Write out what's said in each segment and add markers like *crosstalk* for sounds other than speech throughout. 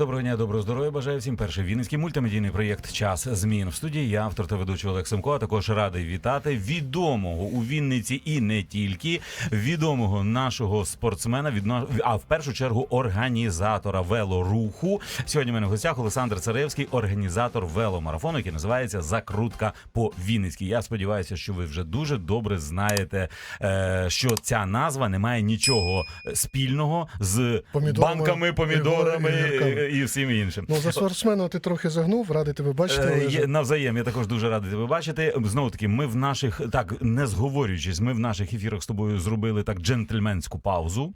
Доброго дня, доброго здоров'я. Бажаю всім перший вінницький мультимедійний проєкт Час змін в студії. Я автор та ведучий Олег Семко. А також радий вітати відомого у Вінниці і не тільки відомого нашого спортсмена, відно... а в першу чергу організатора велоруху. Сьогодні в мене в гостях Олександр Царевський, організатор веломарафону, який називається Закрутка по Вінницькій. Я сподіваюся, що ви вже дуже добре знаєте, е, що ця назва не має нічого спільного з Помідорами, банками, помідорами і. І всім іншим. Ну, за спортсмена ти трохи загнув, радий тебе бачити. Е, Навзаєм, я також дуже радий тебе бачити. Знову таки, ми в наших так не зговорюючись, ми в наших ефірах з тобою зробили так джентльменську паузу.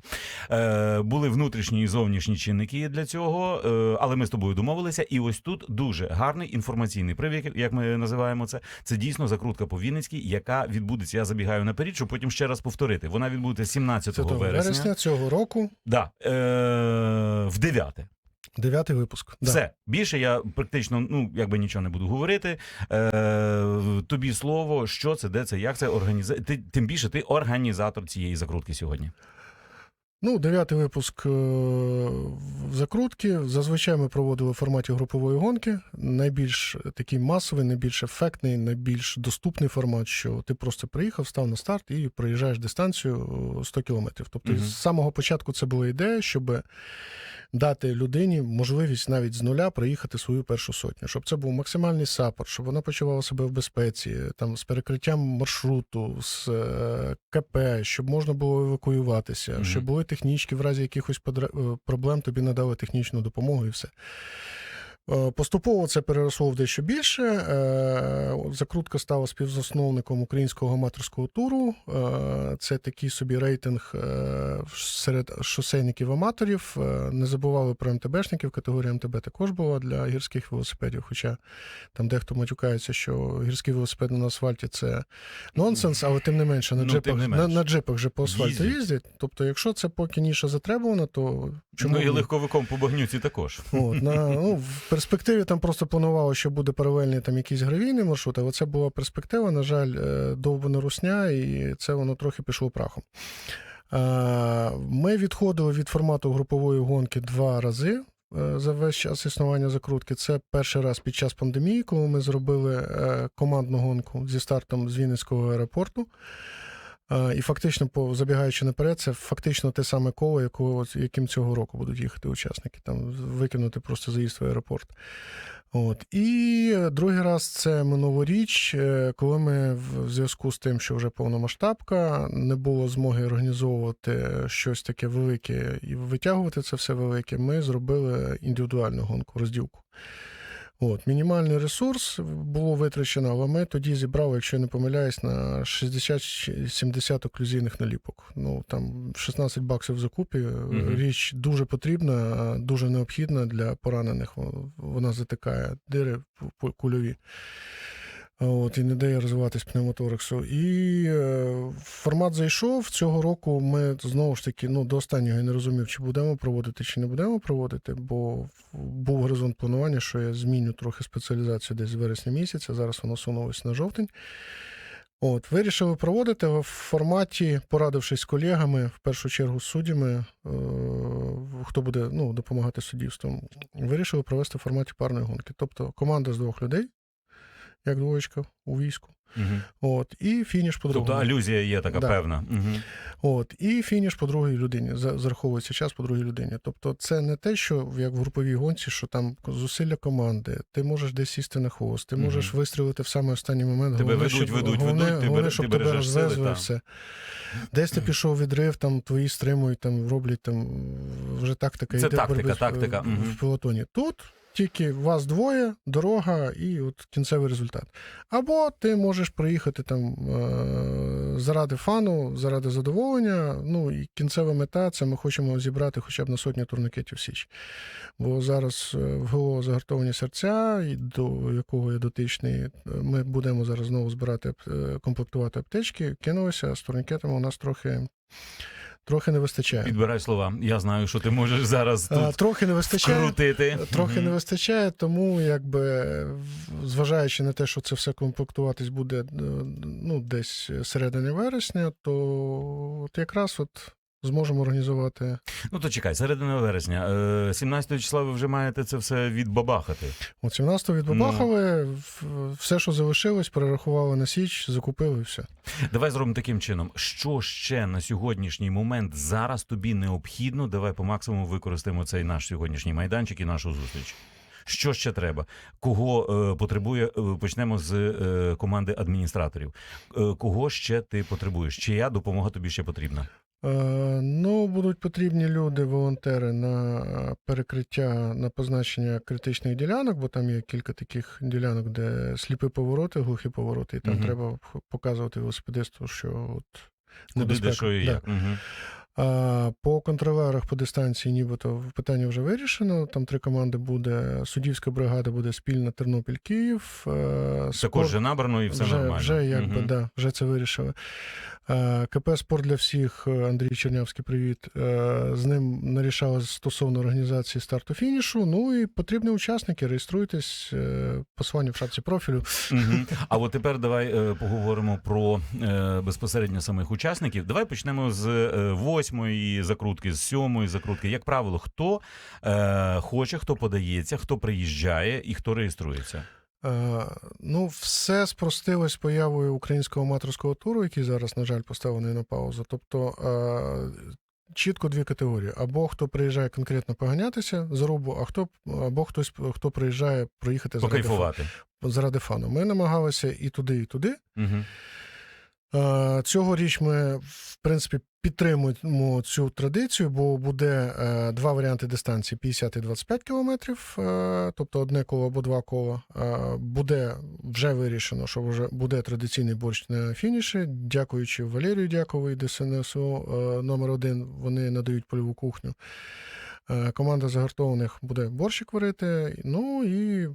Е, були внутрішні і зовнішні чинники для цього, е, але ми з тобою домовилися. І ось тут дуже гарний інформаційний привід, як ми називаємо це. Це дійсно закрутка по Вінницькій, яка відбудеться. Я забігаю наперед, щоб потім ще раз повторити. Вона відбудеться 17 вересня. вересня цього року, Да, е, в 9. Дев'ятий випуск. Да. Все більше я практично ну якби нічого не буду говорити. Е, тобі слово, що це, де це, як це організа... Ти тим більше ти організатор цієї закрутки сьогодні. Ну, дев'ятий випуск е, закрутки. Зазвичай ми проводили в форматі групової гонки. Найбільш такий масовий, найбільш ефектний, найбільш доступний формат, що ти просто приїхав, став на старт і проїжджаєш дистанцію е, 100 кілометрів. Тобто, Мгм. з самого початку це була ідея, щоб дати людині можливість навіть з нуля проїхати свою першу сотню, щоб це був максимальний сапор, щоб вона почувала себе в безпеці, там з перекриттям маршруту, з е, КП, щоб можна було евакуюватися, Мгм. щоб були технічки в разі якихось подра- е, проблем, тобі надали технічну допомогу і все. Е, Поступово це переросло в дещо більше. Е, Закрутка стала співзасновником українського аматорського туру. Е, Це такий собі рейтинг серед шосейників-аматорів. Не забували про МТБшників. Категорія МТБ також була для гірських велосипедів. Хоча там дехто матюкається, що гірський велосипед на асфальті це нонсенс, але тим не менше на Ну, джипах, тим не на, на джипах вже по асфальту Їздять. їздять. Тобто, якщо це поки ніша затребувана, то чому ну і легковиком по багнюці також. От, на, ну, перспективі там просто планувало, що буде паралельний там якийсь гравійний маршрут, але це була перспектива, на жаль, е, довбана русня, і це воно трохи пішло прахом. Е, Ми відходили від формату групової гонки два рази. е, За весь час існування закрутки. Це перший раз під час пандемії, коли ми зробили командну гонку зі стартом з Вінницького аеропорту. Е, І фактично, по забігаючи наперед, це фактично те саме коло, якого, яким цього року будуть їхати учасники. Там викинути просто заїзд в аеропорт. От. І е, другий раз це минулоріч, е, коли ми в зв'язку з тим, що вже повномасштабка, не було змоги організовувати щось таке велике і витягувати це все велике, ми зробили індивідуальну гонку, розділку. От, мінімальний ресурс було витрачено, але ми тоді зібрали, якщо я не помиляюсь, на 60-70 оклюзійних наліпок. Ну там 16 баксів в закупі. Мгм. Річ дуже потрібна, дуже необхідна для поранених. Вона затикає дири в кульові. От, і не дає розвиватись пневмотораксу. І е, формат зайшов. Цього року ми знову ж таки ну, до останнього я не розумів, чи будемо проводити, чи не будемо проводити, бо був горизонт планування, що я зміню трохи спеціалізацію десь з вересня місяця. Зараз воно сунулось на жовтень. От, вирішили проводити в форматі, порадившись з колегами, в першу чергу з суддями, е, хто буде ну, допомагати суддівством, вирішили провести в форматі парної гонки. Тобто команда з двох людей, як двоєчка у війську. Угу. От, і фініш по Тобто другому. алюзія є така Да. певна. Угу. От, і фініш по другій людині. Зараховується час по другій людині. Тобто, це не те, що як в груповій гонці, що там зусилля команди, ти можеш десь сісти на хвост, ти можеш вистрілити в самий останній момент. Тебе ведуть, щоб, ведуть, головне, ведуть, ти головне, бере- щоб ти тебе розвезли, все. Десь ти пішов відрив, там твої стримують, там роблять там вже тактика Це йде тактика, боротьби в- тактика, в пілотоні. Тут тільки вас двоє, дорога і от кінцевий результат. Або ти можеш приїхати там е, заради фану, заради задоволення. Ну і кінцева мета це ми хочемо зібрати хоча б на сотню турникетів Січ. Бо зараз е, в ГО загартовані серця, і до якого я дотичний, е, ми будемо зараз знову збирати комплектувати аптечки. Кинулися з турникетами у нас трохи. Трохи не вистачає. Підбирай слова. Я знаю, що ти можеш зараз А, тут трохи не вистачає. крутити. Трохи Мгм. не вистачає, тому якби зважаючи на те, що це все комплектуватись буде е, ну, десь середини вересня, то от якраз от зможемо організувати. Ну то чекай, середина вересня. Е, 17 числа ви вже маєте це все відбабахати. От 17-го від Ну. Все, що залишилось, перерахували на січ, закупили і все. Давай зробимо таким чином. Що ще на сьогоднішній момент зараз тобі необхідно? Давай по максимуму використаємо цей наш сьогоднішній майданчик і нашу зустріч. Що ще треба? Кого е, потребує? е, Почнемо з е, команди адміністраторів. Е, кого ще ти потребуєш? Чия допомога тобі ще потрібна? Е, Ну, будуть потрібні люди, волонтери на е, перекриття на позначення критичних ділянок, бо там є кілька таких ділянок, де сліпі повороти, глухі повороти, і там угу. треба показувати велосипедисту, що от Куди небезпека. де що і Да. Угу. А, по контролерах по дистанції, нібито питання вже вирішено. Там три команди буде. Суддівська бригада буде спільна Тернопіль-Київ. е, Також спорт- вже набрано і все вже, нормально. Вже якби Мгм. да, вже це вирішили. Е, КП Спорт для всіх, е, Андрій Чернявський, привіт. З ним нарішали стосовно організації старту фінішу. Ну і потрібні учасники. Реєструйтесь, посилання в шапці профілю. *laughs* А от тепер давай поговоримо про безпосередньо самих учасників. Давай почнемо з е, восьмої закрутки, з сьомої закрутки. Як правило, хто е, хоче, хто подається, хто приїжджає і хто реєструється. Е, Ну, все спростилось появою українського аматорського туру, який зараз, на жаль, поставлений на паузу. Тобто е, чітко дві категорії: або хто приїжджає конкретно поганятися за рубу, а хто або хтось хто приїжджає проїхати заради. Покайфувати. заради фану. Ми намагалися і туди, і туди. Угу. Е, Цьогоріч ми, в принципі, підтримуємо цю традицію, бо буде е, два варіанти дистанції: 50 і 25 кілометрів, е, тобто одне коло або два кола. Буде вже вирішено, що вже буде традиційний борщ на фініші. Дякуючи Валерію Дякову ДСНСУ е, номер один, вони надають польову кухню. Команда загартованих буде борщик варити. Ну і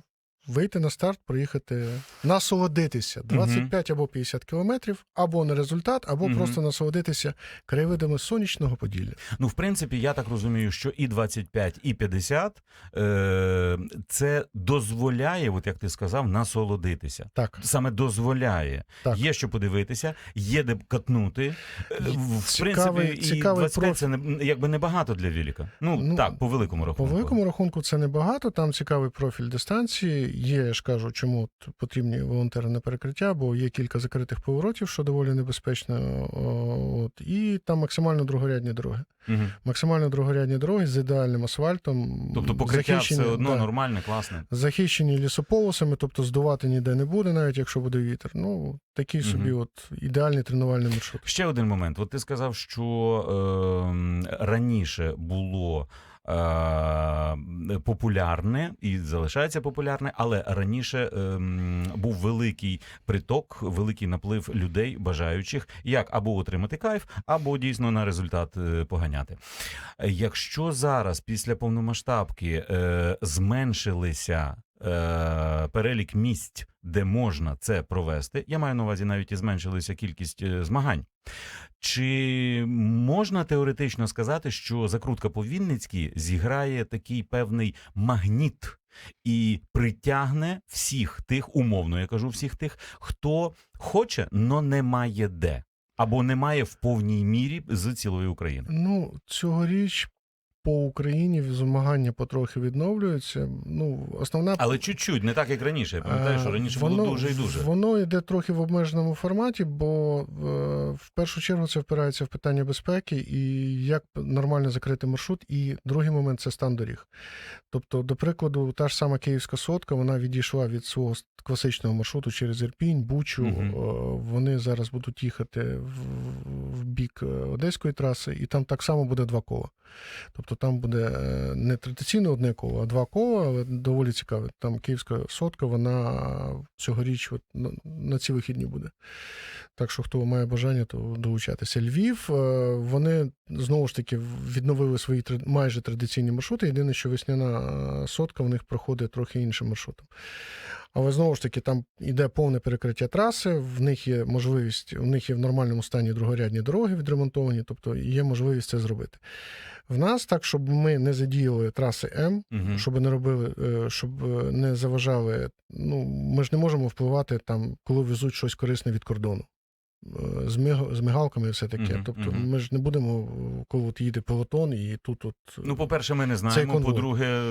вийти на старт, проїхати, насолодитися 25 або 50 кілометрів, або на результат, або просто насолодитися краєвидами сонячного Поділля. Ну, в принципі, я так розумію, що і 25, і 50 е, це дозволяє, от як ти сказав, насолодитися. Так, Саме дозволяє. Так. Є що подивитися, є де катнути. Е, В Цікавий- принципі, і цікавий 25 це не, якби небагато для Віліка. Ну, Ну, так, по великому по рахунку. великому рахунку це небагато. Там цікавий профіль дистанції. Є, я ж кажу, чому потрібні волонтери на перекриття, бо є кілька закритих поворотів, що доволі небезпечно. От і там максимально другорядні дороги. Мгм. Максимально другорядні дороги з ідеальним асфальтом. Тобто покриття все одно да. нормальне, класне. захищені лісополосами, тобто здувати ніде не буде, навіть якщо буде вітер. Ну, такий Мгм. собі от ідеальний тренувальний маршрут. Ще один момент. От ти сказав, що е, раніше було. Е, Популярне і залишається популярне, але раніше ем, був великий приток, великий наплив людей, бажаючих як або отримати кайф, або дійсно на результат е, поганяти. Якщо зараз, після повномасштабки, е, зменшилися е, перелік місць, де можна це провести, я маю на увазі навіть і зменшилася кількість е, змагань. Чи можна теоретично сказати, що закрутка по Вінницькій зіграє такий певний магніт і притягне всіх тих, умовно я кажу, всіх тих, хто хоче, но не має де, або не має в повній мірі з цілої України? Ну, цьогоріч по Україні змагання потрохи відновлюються. Ну, основна Але чуть-чуть, не так як раніше. Я пам'ятаю, що Е, раніше було дуже і дуже. Воно йде трохи в обмеженому форматі, бо е, в першу чергу це впирається в питання безпеки і як нормально закрити маршрут. І другий момент це стан доріг. Тобто, до прикладу, та ж сама Київська сотка, вона відійшла від свого класичного маршруту через Ірпінь, Бучу. Е, Вони зараз будуть їхати в бік е, Одеської траси, і там так само буде два кола. Тобто там буде е, не традиційно одне коло, а два кола, але доволі цікаве. Там Київська сотка, вона цьогоріч от, на, ці вихідні буде. Так що, хто має бажання, то долучатися. Львів, е, вони знову ж таки відновили свої майже традиційні маршрути. Єдине, що весняна сотка в них проходить трохи іншим маршрутом. Але знову ж таки, там іде повне перекриття траси, в них є можливість, в них є в нормальному стані другорядні дороги відремонтовані, тобто є можливість це зробити. В нас так, щоб ми не задіяли траси М, угу. щоб не робили, е, щоб е, не заважали. Ну, ми ж не можемо впливати там, коли везуть щось корисне від кордону. Е, З, мигалками і все таке. Мгм, тобто, мгм. ми ж не будемо, е, коли от їде пелотон, і тут от. Ну, по-перше, ми не знаємо. По-друге,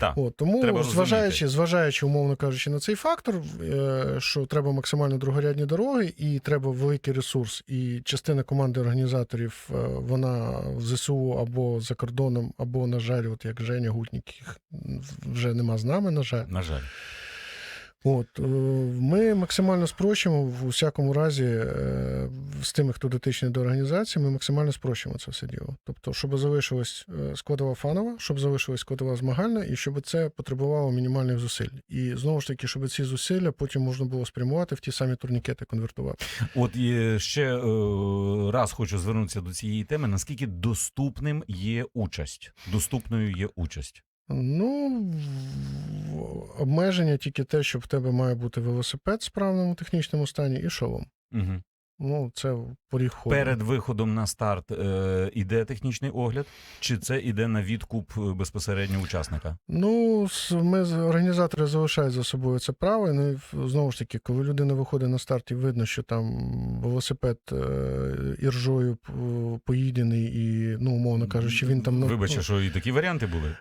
так. От, тому, Треба розуміти. зважаючи, зважаючи, умовно кажучи, на цей фактор, е, що треба максимально другорядні дороги, і треба великий ресурс, і частина команди організаторів е, вона в ЗСУ або за кордоном, або, на жаль, от як Женя Гутнік їх вже нема з нами, на жаль. На жаль. От е, ми максимально спрощуємо в усякому разі е, з тими, хто дотичний до організації, ми максимально спрощуємо це все діло. Тобто, щоб залишилась е, складова фанова, щоб залишилась складова змагальна, і щоб це потребувало мінімальних зусиль. І знову ж таки, щоб ці зусилля потім можна було спрямувати в ті самі турнікети, конвертувати. От і ще раз хочу звернутися до цієї теми. Наскільки доступним є участь? Доступною є участь. Ну, обмеження тільки те, що в тебе має бути велосипед в справному технічному стані і шолом. Угу. Ну, це поріг ходу. Перед виходом на старт е, іде технічний огляд, чи це іде на відкуп е, безпосередньо учасника? Ну, с- ми організатори залишають за собою це право. Ну, і знову ж таки, коли людина виходить на старт і видно, що там велосипед е, іржою п- поїдений, і, ну, умовно кажучи, він там ну, Вибачте, що і такі варіанти були.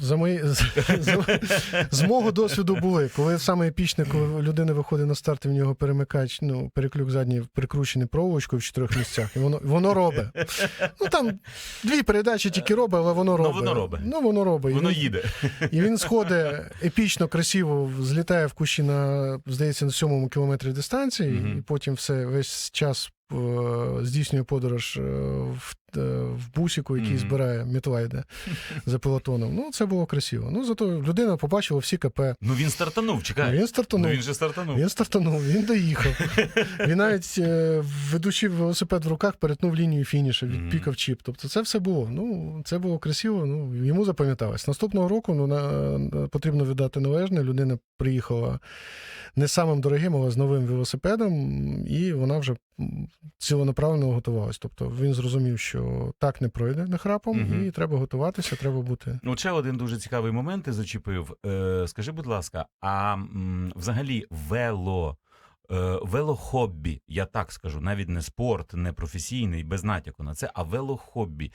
за мої з, з, з мого досвіду були. Коли саме епічне, коли людина виходить на старт, і в нього перемикач, ну, переклюк задній прикручений проволочкою в чотирьох місцях, і воно воно робить. Ну там дві передачі тільки робить, але воно робить. воно робить. Ну воно робить. І Воно він- їде. і він сходить епічно, красиво, злітає в кущі на, здається, на сьомому кілометрі дистанції, і потім все весь час е, здійснює подорож е, в, в бусіку, який Мгм. збирає мітла йде за пелотоном. Ну, це було красиво. Ну, зато людина побачила всі КП. Ну він стартанув, чекай. Він Ну стартанув. він же стартанув. Він стартанув, він доїхав. *laughs* Він навіть, е, ведучи велосипед в руках, перетнув лінію фінішу, Мгм. відпікав чіп. Тобто це все було. Ну, це було красиво, ну, йому запам'яталось. Наступного року ну, на, на- потрібно віддати належне. Людина приїхала не самим дорогим, але з новим велосипедом, і вона вже цілонаправленно готувалась. Тобто він зрозумів, що так не пройде нахрапом, угу. і треба готуватися, треба бути. Ну, ще один дуже цікавий момент ти зачепив. Е, скажи, будь ласка, а м, взагалі вело. Е, Велохобі, я так скажу, навіть не спорт, не професійний, без натяку на це, а велохобі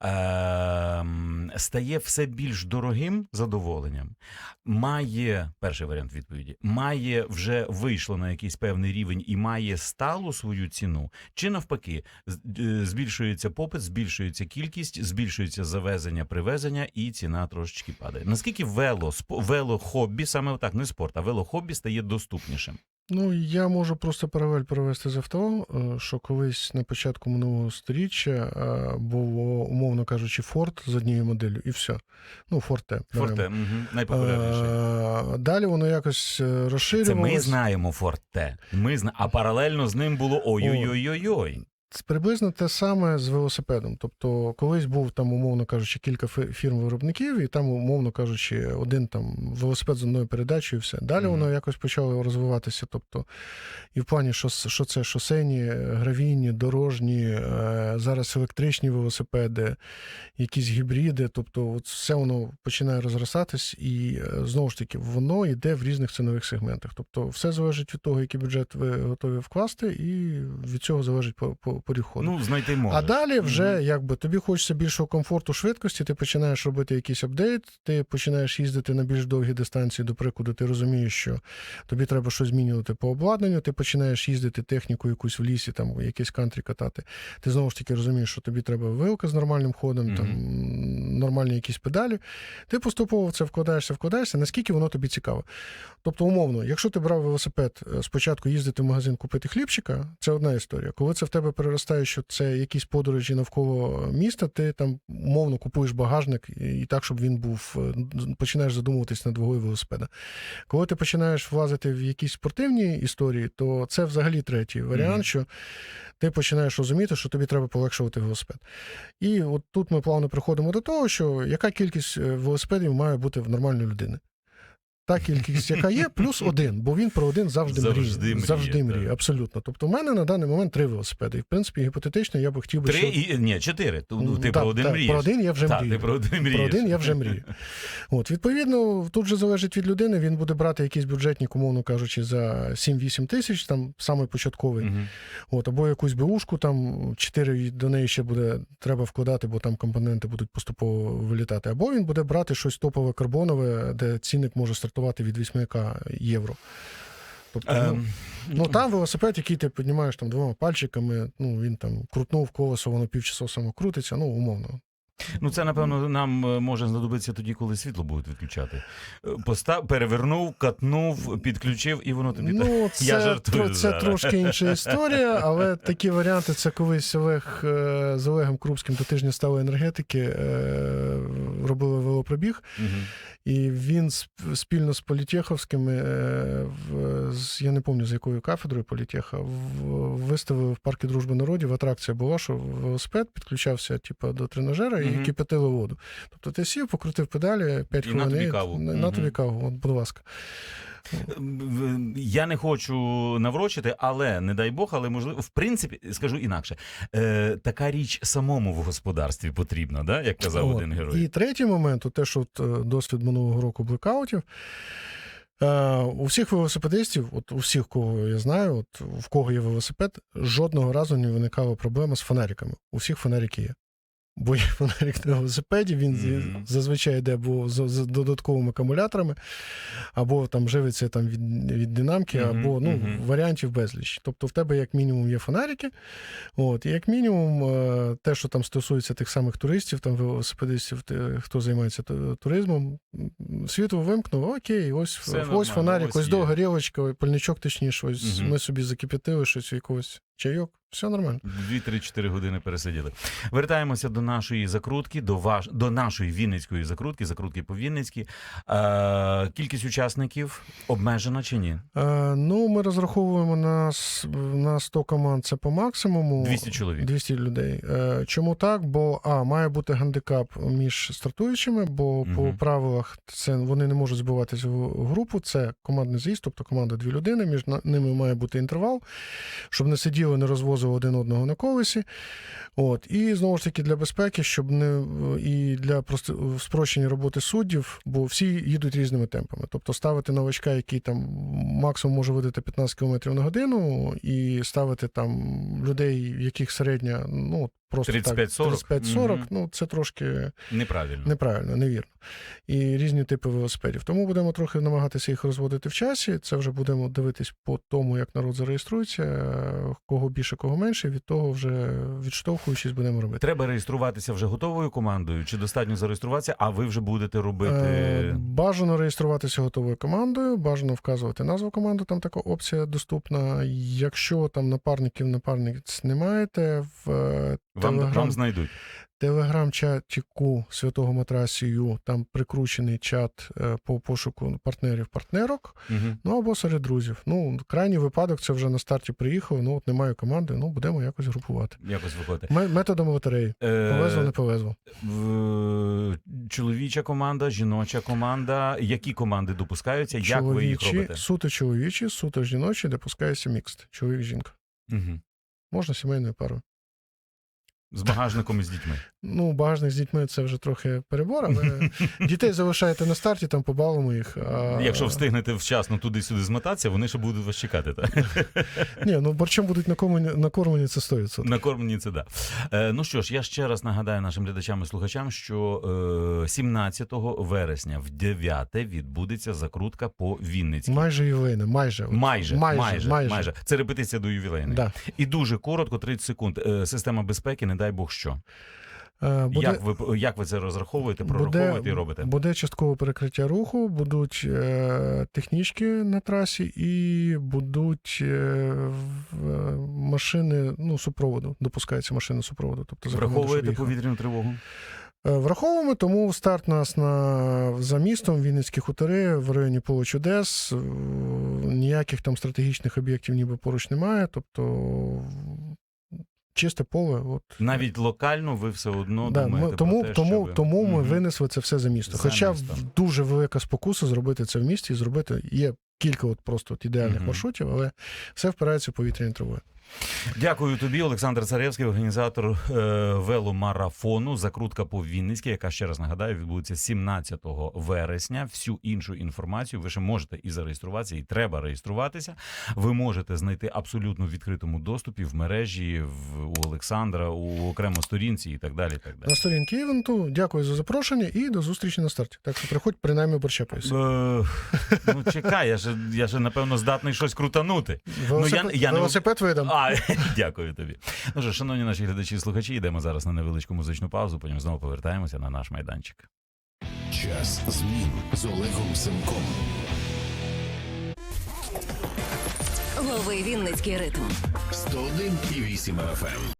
ем, стає все більш дорогим задоволенням. Має перший варіант відповіді, має вже вийшло на якийсь певний рівень і має сталу свою ціну, чи навпаки, е, збільшується попит, збільшується кількість, збільшується завезення, привезення, і ціна трошечки падає. Наскільки вело велохобі, саме так, не спорт, а велохобі стає доступнішим? Ну, я можу просто паралель провести за авто, е, що колись на початку минулого сторіччя е, було, умовно кажучи, Форд з однією моделлю, і все. Ну, Форте. Форте, угу, найпопулярніше. Е, Далі воно якось розширювалося. Це ми знаємо Форте. Ми зна... А паралельно з ним було ой-ой-ой-ой-ой. Це Приблизно те саме з велосипедом. Тобто, колись був там, умовно кажучи, кілька фірм-виробників, і там, умовно кажучи, один там велосипед з одною передачею, і все. Далі Мгм. воно якось почало розвиватися. Тобто, і в плані, що, що це шосейні, е, гравійні, дорожні, е, зараз електричні велосипеди, якісь гібриди. Тобто, от все воно починає розростатись, і е, знову ж таки, воно йде в різних цінових сегментах. Тобто, все залежить від того, який бюджет ви готові вкласти, і від цього залежить по, по, поріг ходу. Ну, знайти можеш. А далі вже Мгм. якби тобі хочеться більшого комфорту, швидкості, ти починаєш робити якийсь апдейт, ти починаєш їздити на більш довгі дистанції, до прикладу, ти розумієш, що тобі треба щось змінювати по обладнанню, ти починаєш їздити техніку якусь в лісі, там якийсь кантрі катати. Ти знову ж таки розумієш, що тобі треба вилка з нормальним ходом, Мгм. там нормальні якісь педалі. Ти поступово в це вкладаєшся, вкладаєшся, наскільки воно тобі цікаво. Тобто, умовно, якщо ти брав велосипед е, спочатку їздити в магазин купити хлібчика, це одна історія. Коли це в тебе переростає, що це якісь подорожі навколо міста, ти там умовно купуєш багажник і так, щоб він був, е, починаєш задумуватись над вагою велосипеда. Коли ти починаєш влазити в якісь спортивні історії, то це взагалі третій варіант, Мгм. що ти починаєш розуміти, що тобі треба полегшувати велосипед. І от тут ми плавно приходимо до того, що яка кількість е, велосипедів має бути в нормальної людини. та кількість, яка є, плюс *laughs* один, бо він про один завжди, Завжди мріє. мріє, завжди мріє, так. абсолютно. Тобто, в мене на даний момент три велосипеди. І в принципі, гіпотетично, я би хотів би Три і ні, чотири. Ну, Ти Так, про один так, мрієш. Про один я вже мрію. ти про один мрієш. Про один я вже мрію. *laughs* От, відповідно, тут же залежить від людини. Він буде брати якийсь бюджетник, умовно кажучи, за 7-8 тисяч, там саме початковий. Мгм. От, або якусь беушку, там 4 до неї ще буде треба вкладати, бо там компоненти будуть поступово вилітати. Або він буде брати щось топове карбонове, де цінник може стартувати від 8к євро. Тобто, ну, Ем, ну там велосипед, який ти піднімаєш там двома пальчиками, ну він там крутнув колесо, воно півчаса само крутиться, ну умовно. Ну, це, напевно, нам е, може знадобитися тоді, коли світло будуть відключати. Е, Постав, перевернув, катнув, підключив, і воно тобі Ну, це, Я жартую це зараз. трошки інша *laughs* історія, але такі варіанти це колись Олег е, з Олегом Крупським до тижня стали енергетики, е, робили велопробіг, Мгм. і він спільно з Політеховськими, е, я не пам'ятаю з якою кафедрою Політеха, виставив в паркі Дружби народів. Атракція була, що велосипед підключався типу, до тренажера і кипятили воду. Тобто ти сів, покрутив педалі 5 хвилин. на тобі каву. На, на тобі каву, от, будь ласка. В- Я не хочу наврочити, але не дай Бог, але можливо, в принципі, скажу інакше. Е, така річ самому в господарстві потрібна, да? як казав От. один герой. І третій момент, те, що от, е, досвід минулого року блекаутів. Е, у всіх велосипедистів, от у всіх, кого я знаю, от в кого є велосипед, жодного разу не виникала проблема з фонариками. У всіх фонарики є. Бо є фонарик на велосипеді, він Мгм. зазвичай йде або з, з додатковими акумуляторами, або там живиться там від, від динамки, Мгм, або ну, мгм. варіантів безліч. Тобто в тебе як мінімум є фонарики, От, і як мінімум, е, те, що там стосується тих самих туристів, там велосипедистів, хто займається туризмом, світло вимкнув, окей, ось, Все ось нормально, фонарик, ось ось, до горілочка, пальничок точніше, ось ми собі закип'ятили щось, якогось чайок, все нормально. 2-3-4 години пересиділи. Вертаємося до нашої закрутки, до ваш до нашої вінницької закрутки, закрутки по Вінницькій. Е, кількість учасників обмежена чи ні? Е, ну, ми розраховуємо на, с- на 100 команд, це по максимуму. 200 чоловік. 200 людей. Е, чому так? Бо а, має бути гандикап між стартуючими, бо по Мгм. правилах це вони не можуть збиватися в групу. Це командний з'їзд, тобто команда дві людини. Між на- ними має бути інтервал, щоб не сиділи, не розвозив один одного на колесі. От і знову ж таки для безпеки, щоб не і для спрощення роботи суддів, бо всі їдуть різними темпами. Тобто ставити новачка, який там максимум може видати 15 км на годину, і ставити там людей, яких середня, ну просто 35-40? так, 35-40, Мгм. ну це трошки Неправильно. неправильно, невірно. І різні типи велосипедів. Тому будемо трохи намагатися їх розводити в часі. Це вже будемо дивитись по тому, як народ зареєструється, кого більше, кого менше. Від того вже відштовхуючись, будемо робити. Треба реєструватися вже готовою командою, чи достатньо зареєструватися, а ви вже будете робити. Е, Бажано реєструватися готовою командою, бажано вказувати назву команди, там така опція доступна. Якщо там напарників, напарниць не маєте, в е, Вам, Телеграм- вам знайдуть. телеграм-чатіку Святого Матрасію, там прикручений чат е, по пошуку партнерів-партнерок, Угу. ну або серед друзів. Ну, крайній випадок це вже на старті приїхали, ну от немає команди, ну будемо якось групувати. Якось виходить. Методом лотереї. Повезло, не Е, повезло. чоловіча команда, жіноча команда. Які команди допускаються? Як ви їх Чоловічі, робите? суто чоловічі, суто жіночі, допускається мікст. Чоловік-жінка. Угу. Можна сімейною парою. З багажником і з дітьми. Ну, багажник з дітьми це вже трохи перебор, але *laughs* дітей залишаєте на старті, там побавимо їх. А... Якщо встигнете вчасно туди-сюди змотатися, вони ще будуть вас чекати. Так? *laughs* Ні, ну борчом будуть накормлені, накормлені це 100%. Накормлені це да. Е, ну що ж, я ще раз нагадаю нашим глядачам і слухачам, що е, 17 вересня в 9 відбудеться закрутка по Вінницькій. Майже ювілейне, майже. Майже, майже, майже, майже. Це репетиція до ювілейної. Да. І дуже коротко, 30 секунд. Е, Система безпеки, не дай Бог що. Е, Буде, Як ви як ви це розраховуєте, прораховуєте і робите? буде часткове перекриття руху, будуть е, технічки на трасі і будуть е, е, машини ну, супроводу. Допускаються машини супроводу. Тобто Враховуєте повітряну тривогу? Е, Враховуємо, тому старт нас на за містом Вінницькі хутори в районі Поле Чудес. Ніяких там стратегічних об'єктів ніби поруч немає. Тобто чисте поле. От. Навіть локально ви все одно Да, думаєте ми, тому, про те, тому, щоб... тому ми Мгм. винесли це все за місто. За Хоча місто. дуже велика спокуса зробити це в місті і зробити є кілька от просто от ідеальних маршрутів, але все впирається в повітряні тривоги. Дякую тобі, Олександр Царевський, організатор е, веломарафону. Закрутка по Вінницькій, яка ще раз нагадаю, відбудеться 17 вересня. Всю іншу інформацію ви ще можете і зареєструватися, і треба реєструватися. Ви можете знайти абсолютно в відкритому доступі в мережі в у Олександра, у окремо сторінці і так далі. І так далі. На сторінці івенту дякую за запрошення і до зустрічі на старті. Так що приходь принаймні борща. Е, ну чекай, я ж я ж напевно здатний щось крутанути. Велосипед, ну, я не- велосипед видам. А, *laughs* дякую тобі. Ну що, шановні наші глядачі і слухачі, йдемо зараз на невеличку музичну паузу, потім знову повертаємося на наш майданчик. Час змін з Олегом Семком. Лови Вінницький ритм. 101,8 FM.